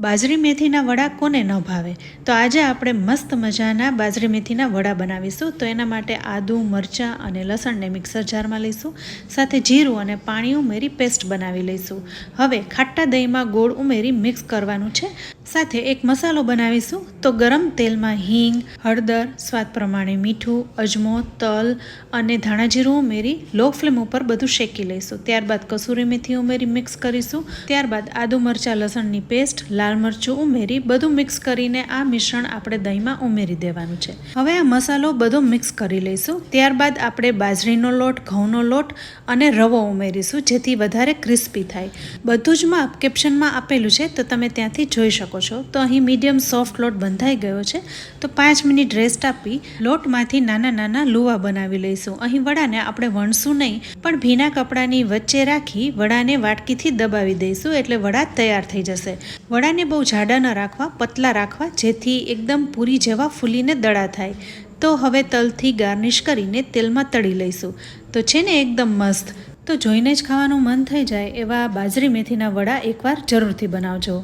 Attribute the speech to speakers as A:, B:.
A: બાજરી મેથીના વડા કોને ન ભાવે? તો આજે આપણે મસ્ત મજાના બાજરી મેથીના વડા બનાવીશું. તો એના માટે આદું, મરચાં અને લસણને મિક્સર જારમાં લઈશું. સાથે જીરું અને પાણી ઉમેરી પેસ્ટ બનાવી લઈશું. હવે ખાટા દહીંમાં ગોળ ઉમેરી મિક્સ કરવાનું છે. સાથે એક મસાલો બનાવીશું. તો ગરમ તેલમાં હિંગ, હળદર, સ્વાદ પ્રમાણે મીઠું, અજમો, તલ અને ધાણા જીરું ઉમેરી લો ફ્લેમ ઉપર બધું શેકી લઈશું. ત્યારબાદ કસૂરી મેથી ઉમેરી મિક્સ કરીશું. ત્યારબાદ આદુ મરચાં, લસણની પેસ્ટ, લાલ મરચું ઉમેરી બધું મિક્સ કરીને આ મિશ્રણ આપણે દહીંમાં ઉમેરી દેવાનું છે. હવે આ મસાલો બધો મિક્સ કરી લઈશું. ત્યારબાદ આપણે બાજરીનો લોટ, ઘઉંનો લોટ અને રવો ઉમેરીશું, જેથી વધારે ક્રિસ્પી થાય. બધું જ માપ કેપ્શનમાં આપેલું છે, તો તમે ત્યાંથી જોઈ શકો છો. તો અહીં મીડિયમ સોફ્ટ લોટ બંધાઈ ગયો છે, તો પાંચ મિનિટ રેસ્ટ આપી લોટમાંથી નાના નાના લુવા બનાવી લઈશું. અહીં વડાને આપણે વણશું નહીં, પણ ભીના કપડાની વચ્ચે રાખી વડાને વાટકીથી દબાવી દઈશું એટલે વડા તૈયાર થઈ જશે. વડાને બહુ જાડા ન રાખવા, પતલા રાખવા, જેથી એકદમ પૂરી જેવા ફૂલીને દડા થાય. તો હવે તલથી ગાર્નિશ કરીને તેલમાં તળી લઈશું. તો છે ને એકદમ મસ્ત. તો જોઈને જ ખાવાનું મન થઈ જાય એવા બાજરી મેથીના વડા એકવાર જરૂરથી બનાવજો.